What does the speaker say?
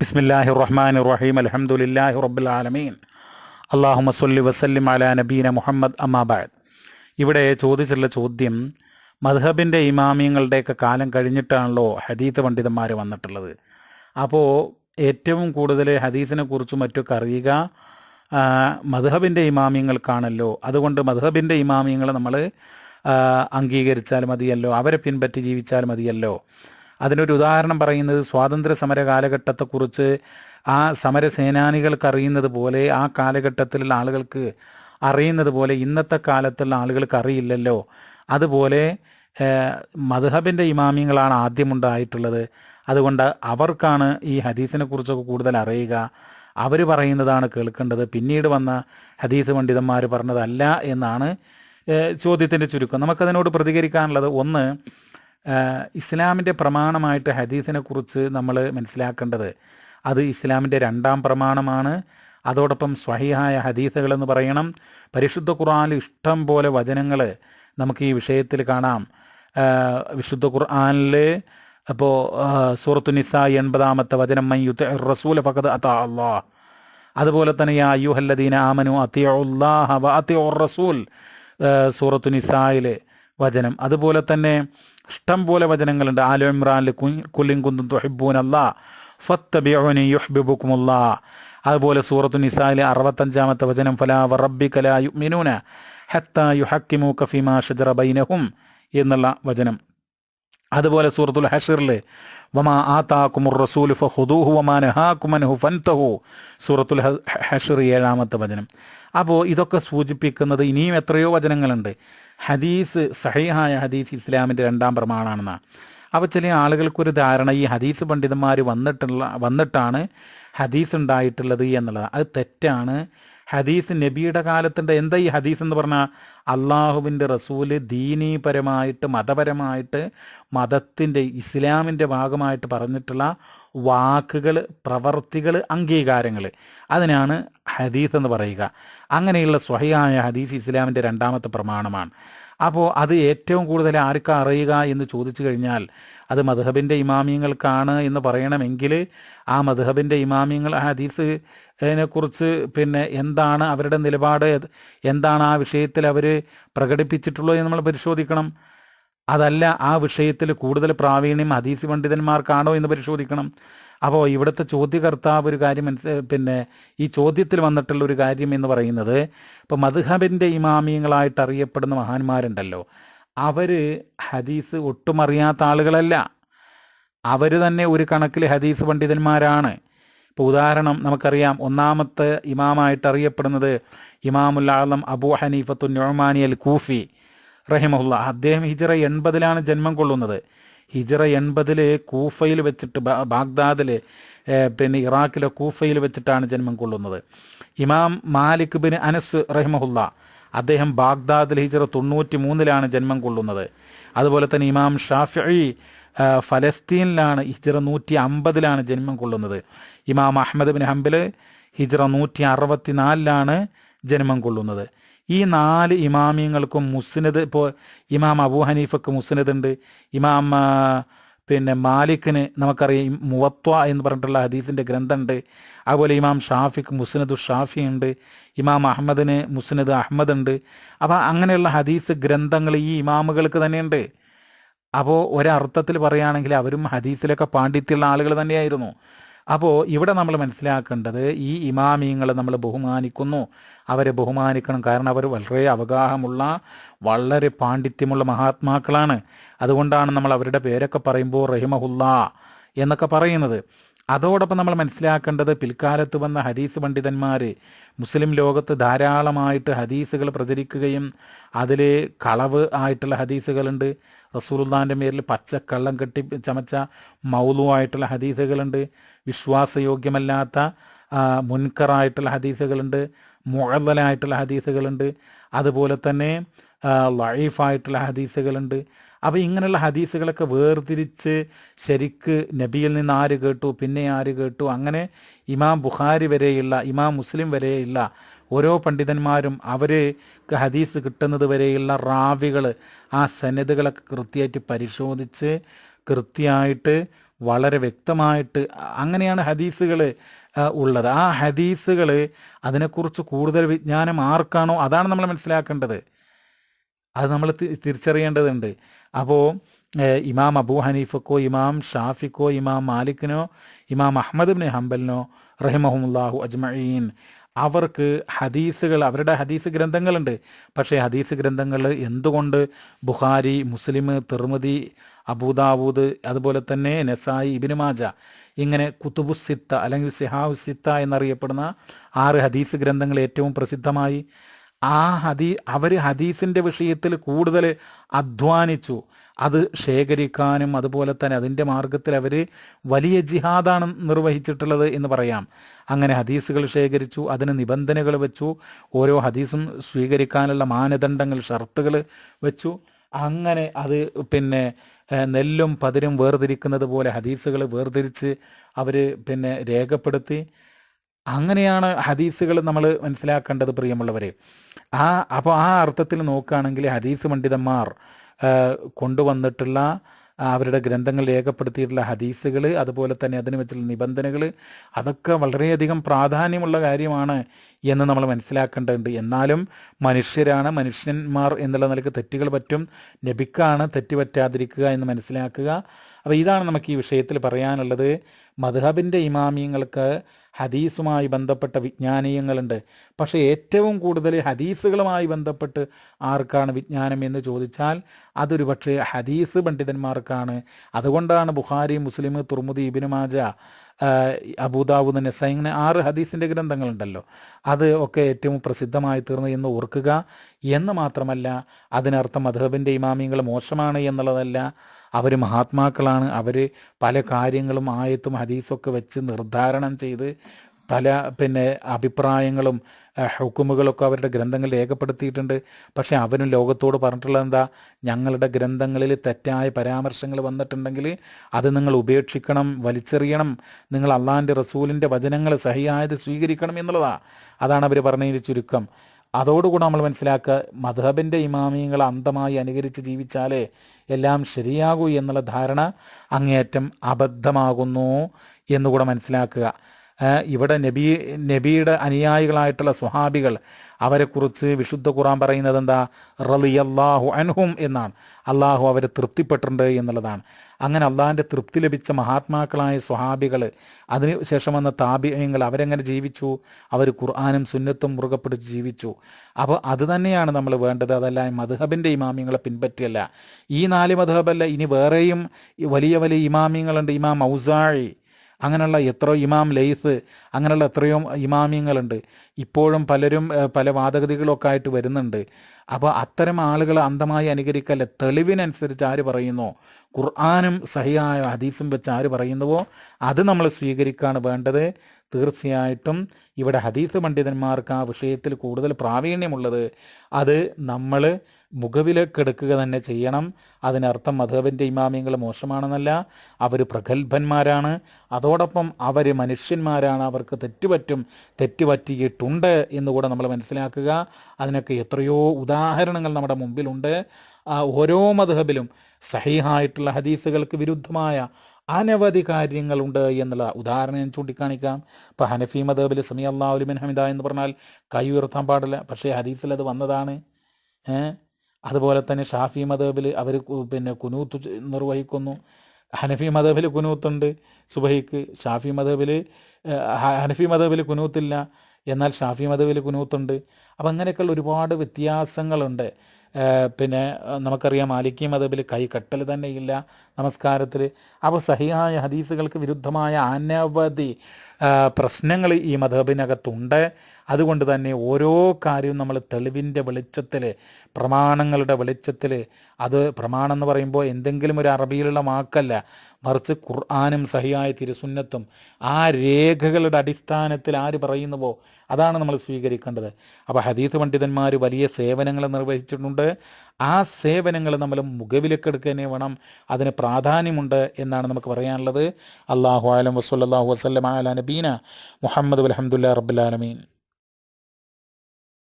ബിസ്മില്ലാഹി റഹ്മാൻ റഹീം അലഹമുല്ലാഹി റബ്ബുൽ ആലമീൻ. അള്ളാഹുമ സല്ലി വസല്ലിം അലാ നബീന മുഹമ്മദ് അമ്മാബാദ് ഇവിടെ ചോദിച്ചിട്ടുള്ള ചോദ്യം മധബിന്റെ ഇമാമിയങ്ങളുടെയൊക്കെ കാലം കഴിഞ്ഞിട്ടാണല്ലോ ഹദീത്ത് പണ്ഡിതന്മാർ വന്നിട്ടുള്ളത്. അപ്പോൾ ഏറ്റവും കൂടുതൽ ഹദീസിനെ കുറിച്ചും മറ്റൊക്കെ അറിയുക മധബിന്റെ ഇമാമിയങ്ങൾക്കാണല്ലോ. അതുകൊണ്ട് മധബിന്റെ ഇമാമിയങ്ങൾ നമ്മൾ അംഗീകരിച്ചാൽ മതിയല്ലോ അവരെ പിൻപറ്റി ജീവിച്ചാൽ മതിയല്ലോ. അതിനൊരു ഉദാഹരണം പറയുന്നത് സ്വാതന്ത്ര്യ സമര കാലഘട്ടത്തെക്കുറിച്ച് ആ സമര സേനാനികൾക്ക് അറിയുന്നത് പോലെ ആ കാലഘട്ടത്തിലുള്ള ആളുകൾക്ക് അറിയുന്നത് പോലെ ഇന്നത്തെ കാലത്തുള്ള ആളുകൾക്ക് അറിയില്ലല്ലോ. അതുപോലെ മധുഹബിന്റെ ഇമാമിയങ്ങളാണ് ആദ്യമുണ്ടായിട്ടുള്ളത്. അതുകൊണ്ട് അവർക്കാണ് ഈ ഹദീസിനെ കുറിച്ചൊക്കെ കൂടുതൽ അറിയുക. അവർ പറയുന്നതാണ് കേൾക്കേണ്ടത്. പിന്നീട് വന്ന ഹദീസ് പണ്ഡിതന്മാർ പറഞ്ഞതല്ല എന്നാണ് ചോദ്യത്തിന്റെ ചുരുക്കം. നമുക്കതിനോട് പ്രതികരിക്കാനുള്ളത്. ഒന്ന് ഇസ്ലാമിന്റെ പ്രമാണമായിട്ട് ഹദീസിനെ കുറിച്ച് നമ്മൾ മനസ്സിലാക്കേണ്ടത് അത് ഇസ്ലാമിന്റെ രണ്ടാം പ്രമാണമാണ്. അതോടൊപ്പം സ്വഹിഹായ ഹദീസുകൾ എന്ന് പറയണം. പരിശുദ്ധ ഖുർആനിൽ ഇഷ്ടം പോലെ വചനങ്ങൾ നമുക്ക് ഈ വിഷയത്തിൽ കാണാം. വിശുദ്ധ ഖുർആനിൽ അപ്പോൾ സൂറത്തു നിസ എൺപതാമത്തെ വചനം മൻ യുദ്ധ റസൂല ഫഖദ് അതാ അള്ളാഹ് അതുപോലെ തന്നെ യാ അയ്യുഹല്ലദീന ആമനു അത്തിയുല്ലാഹ വ റസൂൽ. സൂറത്തു നിസായിലെ വചനം. അതുപോലെ തന്നെ ഇഷ്ടം പോലെ വചനങ്ങളുണ്ട്. ആലോ ഇമ്രാനിൽ കുല്ലിൻ കുന്തും തുഹിബൂൻ അല്ലാ അതുപോലെ സൂറത്തു നിസായിലെ അറുപത്തഞ്ചാമത്തെ വചനം ഫലാ വറബ്ബിക ലാ യുഅ്മിനൂന ഹത്താ യുഹക്കിമൂക കഫിമാ ഷജറ ബൈനഹും എന്നുള്ള വചനം. അതുപോലെ സൂറത്തുൽ ഹഷറിൽ വമാ സൂറത്തുൽ ഏഴാമത്തെ വചനം. അപ്പോൾ ഇതൊക്കെ സൂചിപ്പിക്കുന്നത് ഇനിയും എത്രയോ വചനങ്ങളുണ്ട്. ഹദീസ് സഹിഹായ ഹദീസ് ഇസ്ലാമിന്റെ രണ്ടാം പ്രമാണമാണെന്നാണ് അപ്പോൾ ചില ആളുകൾക്കൊരു ധാരണ ഈ ഹദീസ് പണ്ഡിതന്മാർ വന്നിട്ടുള്ള വന്നിട്ടാണ് ഹദീസ് ഉണ്ടായിട്ടുള്ളത് എന്നുള്ളത്. അത് തെറ്റാണ്. ഹദീസ് നബിയുടെ കാലത്തിന്റെ എന്താ ഈ ഹദീസ് എന്ന് പറഞ്ഞാൽ അള്ളാഹുവിന്റെ റസൂൽ ദീനീപരമായിട്ട് മതപരമായിട്ട് മതത്തിന്റെ ഇസ്ലാമിന്റെ ഭാഗമായിട്ട് പറഞ്ഞിട്ടുള്ള വാക്കുകൾ പ്രവർത്തികൾ അംഗീകാരങ്ങൾ അതിനാണ് ഹദീസ് എന്ന് പറയുക. അങ്ങനെയുള്ള സ്വഹയായ ഹദീസ് ഇസ്ലാമിന്റെ രണ്ടാമത്തെ പ്രമാണമാണ്. അപ്പോൾ അത് ഏറ്റവും കൂടുതൽ ആർക്കാ അറിയുക എന്ന് ചോദിച്ചു കഴിഞ്ഞാൽ അത് മധുഹബിന്റെ ഇമാമിയങ്ങൾക്കാണ് എന്ന് പറയണമെങ്കിൽ ആ മധുഹബിന്റെ ഇമാമിയങ്ങൾ ഹദീസിനെ കുറിച്ച് പിന്നെ എന്താണ് അവരുടെ നിലപാട് എന്താണ് ആ വിഷയത്തിൽ അവർ പ്രകടിപ്പിച്ചിട്ടുള്ളത് എന്ന് നമ്മൾ പരിശോധിക്കണം. അതല്ല ആ വിഷയത്തിൽ കൂടുതൽ പ്രാവീണ്യം ഹദീസ് പണ്ഡിതന്മാർക്കാണോ എന്ന് പരിശോധിക്കണം. അപ്പോൾ ഇവിടുത്തെ ചോദ്യകർത്താവ് ഒരു കാര്യം പിന്നെ ഈ ചോദ്യത്തിൽ വന്നിട്ടുള്ള ഒരു കാര്യം എന്ന് പറയുന്നത് ഇപ്പോൾ മധുഹബിന്റെ ഇമാമിയങ്ങളായിട്ട് അറിയപ്പെടുന്ന മഹാന്മാരുണ്ടല്ലോ. അവർ ഹദീസ് ഒട്ടും അറിയാത്ത ആളുകളല്ല. അവർ തന്നെ ഒരു കണക്കിൽ ഹദീസ് പണ്ഡിതന്മാരാണ്. ഇപ്പോൾ ഉദാഹരണം നമുക്കറിയാം. ഒന്നാമത്തെ ഇമാമായിട്ട് അറിയപ്പെടുന്നത് ഇമാമുല്ലാളം അബു ഹനീഫത്തു നൊമാനി അൽ കൂഫി റഹിമുല്ല അദ്ദേഹം ഹിജറ എൺപതിലാണ് ജന്മം കൊള്ളുന്നത്. ഹിജറ എൺപതിൽ കൂഫയിൽ വെച്ചിട്ട് ബാഗ്ദാദിലെ പിന്നെ ഇറാഖിലെ കൂഫയിൽ വെച്ചിട്ടാണ് ജന്മം കൊള്ളുന്നത്. ഇമാം മാലിക് ബിൻ അനസ് റഹിമഹുല്ല അദ്ദേഹം ബാഗ്ദാദിൽ ഹിജറ തൊണ്ണൂറ്റി മൂന്നിലാണ് ജന്മം കൊള്ളുന്നത്. അതുപോലെ തന്നെ ഇമാം ഷാഫി ഫലസ്തീനിലാണ് ഹിജറ നൂറ്റി അമ്പതിലാണ് ജന്മം കൊള്ളുന്നത്. ഇമാം അഹമ്മദ് ബിൻ ഹംബിൽ ഹിജറ നൂറ്റി അറുപത്തിനാലിലാണ് ജന്മം കൊള്ളുന്നത്. ഈ നാല് ഇമാമിയങ്ങൾക്കും മുസ്നദ് ഇപ്പോൾ ഇമാം അബു ഹനീഫക്ക് മുസ്നദ് ഉണ്ട് ഇമാം പിന്നെ മാലിക്കിന് നമുക്കറിയാം മുവത്വ എന്ന് പറഞ്ഞിട്ടുള്ള ഹദീസിന്റെ ഗ്രന്ഥമുണ്ട് അതുപോലെ ഇമാം ഷാഫിക്ക് മുസ്നദ് ഷാഫി ഉണ്ട് ഇമാം അഹമ്മദിന് മുസ്നദ് അഹമ്മദ് ഉണ്ട് അപ്പോൾ അങ്ങനെയുള്ള ഹദീസ് ഗ്രന്ഥങ്ങൾ ഈ ഇമാമുകൾക്ക് തന്നെയുണ്ട്. അപ്പോൾ ഒരർത്ഥത്തിൽ പറയുകയാണെങ്കിൽ അവരും ഹദീസിലൊക്കെ പാണ്ഡിത്യമുള്ള ആളുകൾ തന്നെയായിരുന്നു. അപ്പോൾ ഇവിടെ നമ്മൾ മനസ്സിലാക്കേണ്ടത് ഈ ഇമാമിയങ്ങളെ നമ്മൾ ബഹുമാനിക്കുന്നു. അവരെ ബഹുമാനിക്കണം. കാരണം അവർ വളരെ അവഗാഹമുള്ള വളരെ പാണ്ഡിത്യമുള്ള മഹാത്മാക്കളാണ്. അതുകൊണ്ടാണ് നമ്മൾ അവരുടെ പേരൊക്കെ പറയുമ്പോൾ റഹിമഹുല്ല എന്നൊക്കെ പറയുന്നത്. അതോടൊപ്പം നമ്മൾ മനസ്സിലാക്കേണ്ടത് പിൽക്കാലത്ത് വന്ന ഹദീസ് പണ്ഡിതന്മാർ മുസ്ലിം ലോകത്ത് ധാരാളമായിട്ട് ഹദീസുകൾ പ്രചരിക്കുകയും അതിൽ കളവ് ആയിട്ടുള്ള ഹദീസുകളുണ്ട്. റസൂൽദാന്റെ പേരിൽ പച്ചക്കള്ളം കെട്ടി ചമച്ച മൗലുവായിട്ടുള്ള ഹദീസുകളുണ്ട്. വിശ്വാസയോഗ്യമല്ലാത്ത മുൻകറായിട്ടുള്ള ഹദീസുകളുണ്ട്. മുഴലായിട്ടുള്ള ഹദീസുകളുണ്ട്. അതുപോലെ തന്നെ ലൈഫായിട്ടുള്ള ഹദീസുകളുണ്ട്. അപ്പോൾ ഇങ്ങനെയുള്ള ഹദീസുകളൊക്കെ വേർതിരിച്ച് ശരിക്ക് നബിയിൽ നിന്ന് ആര് കേട്ടു പിന്നെ ആര് കേട്ടു? അങ്ങനെ ഇമാം ബുഖാരി വരെയുള്ള ഇമാം മുസ്ലിം വരെയുള്ള ഓരോ പണ്ഡിതന്മാരും അവർക്ക് ഹദീസ് കിട്ടുന്നത് വരെയുള്ള റാവികൾ ആ സന്നദ്ധകളൊക്കെ കൃത്യമായിട്ട് പരിശോധിച്ച് കൃത്യമായിട്ട് വളരെ വ്യക്തമായിട്ട് അങ്ങനെയാണ് ഹദീസുകൾ ഉള്ളത്. ആ ഹദീസുകൾ അതിനെക്കുറിച്ച് കൂടുതൽ വിജ്ഞാനം ആർക്കാണോ അതാണ് നമ്മൾ മനസ്സിലാക്കേണ്ടത്. അത് നമ്മൾ തിരിച്ചറിയേണ്ടതുണ്ട്. അപ്പോൾ ഇമാം അബൂ ഹനീഫക്കോ ഇമാം ഷാഫിക്കോ ഇമാം മാലിക്കിനോ ഇമാം അഹമ്മദ് ബിൻ ഹംബലിനോ റഹിമഹുല്ലാഹു അജ്മഈൻ അവർക്ക് ഹദീസുകൾ അവരുടെ ഹദീസ് ഗ്രന്ഥങ്ങളുണ്ട്. പക്ഷേ ഹദീസ് ഗ്രന്ഥങ്ങൾ എന്തുകൊണ്ട് ബുഖാരി മുസ്ലിം തിർമതി അബൂദാബൂദ് അതുപോലെ തന്നെ നെസായി ഇബിനുമാജ ഇങ്ങനെ കുത്തുബുസിത്ത അല്ലെങ്കിൽ സിഹാവുസിത്ത എന്നറിയപ്പെടുന്ന ആറ് ഹദീസ് ഗ്രന്ഥങ്ങൾ ഏറ്റവും പ്രസിദ്ധമായി ആ ഹദീ അവർ ഹദീസിന്റെ വിഷയത്തിൽ കൂടുതൽ അധ്വാനിച്ചു. അത് ശേഖരിക്കാനും അതുപോലെ തന്നെ അതിന്റെ മാർഗത്തിൽ അവർ വലിയ ജിഹാദാണ് നിർവഹിച്ചിട്ടുള്ളത് എന്ന് പറയാം. അങ്ങനെ ഹദീസുകൾ ശേഖരിച്ചു അതിന് നിബന്ധനകൾ വെച്ചു ഓരോ ഹദീസും സ്വീകരിക്കാനുള്ള മാനദണ്ഡങ്ങൾ ഷർത്തുകൾ വെച്ചു. അങ്ങനെ അത് പിന്നെ നെല്ലും പതിരും വേർതിരിക്കുന്നത് പോലെ ഹദീസുകൾ വേർതിരിച്ച് അവർ പിന്നെ രേഖപ്പെടുത്തി. അങ്ങനെയാണ് ഹദീസുകൾ നമ്മൾ മനസ്സിലാക്കേണ്ടത് പ്രിയമുള്ളവരെ. ആ അപ്പോൾ ആ അർത്ഥത്തിൽ നോക്കുകയാണെങ്കിൽ ഹദീസ് പണ്ഡിതന്മാർ കൊണ്ടുവന്നിട്ടുള്ള അവരുടെ ഗ്രന്ഥങ്ങൾ രേഖപ്പെടുത്തിയിട്ടുള്ള ഹദീസുകൾ അതുപോലെ തന്നെ അതിന് വെച്ചുള്ള നിബന്ധനകൾ അതൊക്കെ വളരെയധികം പ്രാധാന്യമുള്ള കാര്യമാണ് എന്ന് നമ്മൾ മനസ്സിലാക്കേണ്ടതുണ്ട്. എന്നാലും മനുഷ്യരാണ് മനുഷ്യന്മാർ എന്നുള്ള നിലയ്ക്ക് തെറ്റുകൾ പറ്റും നബിക്കാണ് തെറ്റ് പറ്റാതിരിക്കുക എന്ന് മനസ്സിലാക്കുക. അപ്പോൾ ഇതാണ് നമുക്ക് ഈ വിഷയത്തിൽ പറയാനുള്ളത്. മധുഹബിന്റെ ഇമാമിയങ്ങൾക്ക് ഹദീസുമായി ബന്ധപ്പെട്ട വിജ്ഞാനീയങ്ങളുണ്ട്. പക്ഷേ ഏറ്റവും കൂടുതൽ ഹദീസുകളുമായി ബന്ധപ്പെട്ട് ആർക്കാണ് വിജ്ഞാനം എന്ന് ചോദിച്ചാൽ അതൊരു പക്ഷേ ഹദീസ് പണ്ഡിതന്മാർക്കാണ്. അതുകൊണ്ടാണ് ബുഖാരി മുസ്ലിം തുർമുദി ഇബിന് മാജ അബൂദാബുദ് നസൈ ഇങ്ങനെ ആറ് ഹദീസിന്റെ ഗ്രന്ഥങ്ങളുണ്ടല്ലോ. അത് ഒക്കെ ഏറ്റവും പ്രസിദ്ധമായി തീർന്നു എന്ന് ഓർക്കുക എന്ന് മാത്രമല്ല അതിനർത്ഥം മധുഹബിന്റെ ഇമാമിയങ്ങൾ മോശമാണ് എന്നുള്ളതല്ല അവർ മഹാത്മാക്കളാണ്. അവർ പല കാര്യങ്ങളും ആയത്തും ഹദീസൊക്കെ വെച്ച് നിർദ്ധാരണം ചെയ്ത് പല പിന്നെ അഭിപ്രായങ്ങളും ഹുക്കുമുകളൊക്കെ അവരുടെ ഗ്രന്ഥങ്ങൾ രേഖപ്പെടുത്തിയിട്ടുണ്ട്. പക്ഷേ അവനും ലോകത്തോട് പറഞ്ഞിട്ടുള്ളത് എന്താ? ഞങ്ങളുടെ ഗ്രന്ഥങ്ങളിൽ തെറ്റായ പരാമർശങ്ങൾ വന്നിട്ടുണ്ടെങ്കിൽ അത് നിങ്ങൾ ഉപേക്ഷിക്കണം വലിച്ചെറിയണം. നിങ്ങൾ അള്ളാഹാന്റെ റസൂലിന്റെ വചനങ്ങൾ സഹിയായത് സ്വീകരിക്കണം എന്നുള്ളതാണ് അതാണ് അവർ പറഞ്ഞതിന്റെ ചുരുക്കം. അതോടുകൂടെ നമ്മൾ മനസ്സിലാക്കുക മധബിന്റെ ഇമാമിയങ്ങളെ അന്ധമായി അനുകരിച്ച് ജീവിച്ചാലേ എല്ലാം ശരിയാകൂ എന്നുള്ള ധാരണ അങ്ങേയറ്റം അബദ്ധമാകുന്നു എന്നുകൂടെ മനസ്സിലാക്കുക. ഇവിടെ നബി നബിയുടെ അനുയായികളായിട്ടുള്ള സ്വഹാബികൾ അവരെക്കുറിച്ച് വിശുദ്ധ ഖുറാൻ പറയുന്നത് എന്താ? റലിയല്ലാഹു അൻഹും എന്നാണ്. അള്ളാഹു അവരെ തൃപ്തിപ്പെട്ടിട്ടുണ്ട് എന്നുള്ളതാണ്. അങ്ങനെ അള്ളാഹിന്റെ തൃപ്തി ലഭിച്ച മഹാത്മാക്കളായ സ്വഹാബികൾ അതിന് ശേഷം വന്ന താപിയങ്ങൾ അവരെങ്ങനെ ജീവിച്ചു? അവർ ഖുർആാനും സുന്നത്തും മുറുകെ പിടിച്ച് ജീവിച്ചു. അപ്പോൾ അത് തന്നെയാണ് നമ്മൾ വേണ്ടത്. അതല്ല മധുഹബിന്റെ ഇമാമിയങ്ങളെ പിൻപറ്റിയല്ല. ഈ നാല് മധുഹബല്ല ഇനി വേറെയും വലിയ വലിയ ഇമാമിയങ്ങളുണ്ട് ഇമാം ഔസാഴി അങ്ങനെയുള്ള എത്രയോ ഇമാം ലൈസ് അങ്ങനെയുള്ള എത്രയോ ഇമാമിയങ്ങളുണ്ട്. ഇപ്പോഴും പലരും പല വാദഗതികളൊക്കെ ആയിട്ട് വരുന്നുണ്ട്. അപ്പോൾ അത്തരം ആളുകൾ അന്ധമായി അനുകരിക്കല്ല? തെളിവിനനുസരിച്ച് ആര് പറയുന്നോ? ഖുർആാനും സഹിയായ ഹദീസും വെച്ച് ആര് പറയുന്നുവോ? അത് നമ്മൾ സ്വീകരിക്കുകയാണ് വേണ്ടത്. തീർച്ചയായിട്ടും ഇവിടെ ഹദീസ് പണ്ഡിതന്മാർക്ക് ആ വിഷയത്തിൽ കൂടുതൽ പ്രാവീണ്യമുള്ളത്. അത് നമ്മൾ മുഖവിലക്കെടുക്കുക തന്നെ ചെയ്യണം. അതിനർത്ഥം മധുബിന്റെ ഇമാമിയങ്ങൾ മോശമാണെന്നല്ല അവർ പ്രഗത്ഭന്മാരാണ്. അതോടൊപ്പം അവർ മനുഷ്യന്മാരാണ് അവർക്ക് തെറ്റുപറ്റും തെറ്റുപറ്റിയിട്ടുണ്ട് എന്നുകൂടെ നമ്മൾ മനസ്സിലാക്കുക. അതിനൊക്കെ എത്രയോ ഉദാഹരണങ്ങൾ നമ്മുടെ മുമ്പിലുണ്ട്. ഓരോ മധുഹബിലും സഹിഹായിട്ടുള്ള ഹദീസുകൾക്ക് വിരുദ്ധമായ അനവധി കാര്യങ്ങളുണ്ട് എന്നുള്ള ഉദാഹരണം ഞാൻ ചൂണ്ടിക്കാണിക്കാം. ഇപ്പം ഹനഫി മദബിൽ സമി അള്ളാഹുലിമിൻ ഹമിദ എന്ന് പറഞ്ഞാൽ കൈ ഉയർത്താൻ പാടില്ല. പക്ഷേ ഹദീസിൽ അത് വന്നതാണ്. അതുപോലെ തന്നെ ഷാഫി മദബിൽ അവർ പിന്നെ കുനൂത്ത് നിർവഹിക്കുന്നു. ഹനഫി മദബിൽ കുനൂത്തുണ്ട് സുബഹിക്ക്. ഷാഫി മദബിൽ ഹനഫി മദബിൽ കുനൂത്തില്ല. എന്നാൽ ഷാഫി മദബിൽ കുനൂത്തുണ്ട്. അപ്പം അങ്ങനെയൊക്കെയുള്ള ഒരുപാട് വ്യത്യാസങ്ങളുണ്ട്. പിന്നെ നമുക്കറിയാം മാലിക്കി മതബിൽ കൈ കട്ടൽ തന്നെ ഇല്ല നമസ്കാരത്തിൽ. അപ്പോൾ സഹിയായ ഹദീസുകൾക്ക് വിരുദ്ധമായ അനവധി പ്രശ്നങ്ങൾ ഈ മതബിനകത്തുണ്ട് അതുകൊണ്ട് തന്നെ ഓരോ കാര്യവും നമ്മൾ തെളിവിന്റെ വെളിച്ചത്തിൽ പ്രമാണങ്ങളുടെ വെളിച്ചത്തിൽ അത് പ്രമാണം എന്ന് പറയുമ്പോൾ എന്തെങ്കിലും ഒരു അറബിയിലുള്ള വാക്കല്ല. മറിച്ച് ഖുർആാനും സഹിയായ തിരുസുന്നത്തും ആ രേഖകളുടെ അടിസ്ഥാനത്തിൽ ആര് പറയുന്നുവോ അതാണ് നമ്മൾ സ്വീകരിക്കേണ്ടത്. അപ്പോൾ ഹദീസ് പണ്ഡിതന്മാർ വലിയ സേവനങ്ങൾ നിർവഹിച്ചിട്ടുണ്ട്. ആ സേവനങ്ങൾ നമ്മൾ മുഖവിലേക്ക് എടുക്കുക വേണം. അതിന് പ്രാധാന്യമുണ്ട് എന്നാണ് നമുക്ക് പറയാനുള്ളത്. അള്ളാഹു ആലം വസ്ലാഹു വസ്ലം അല നബീന മുഹമ്മദ് അലഹമുല്ലാ റബ്ബുലാലമീൻ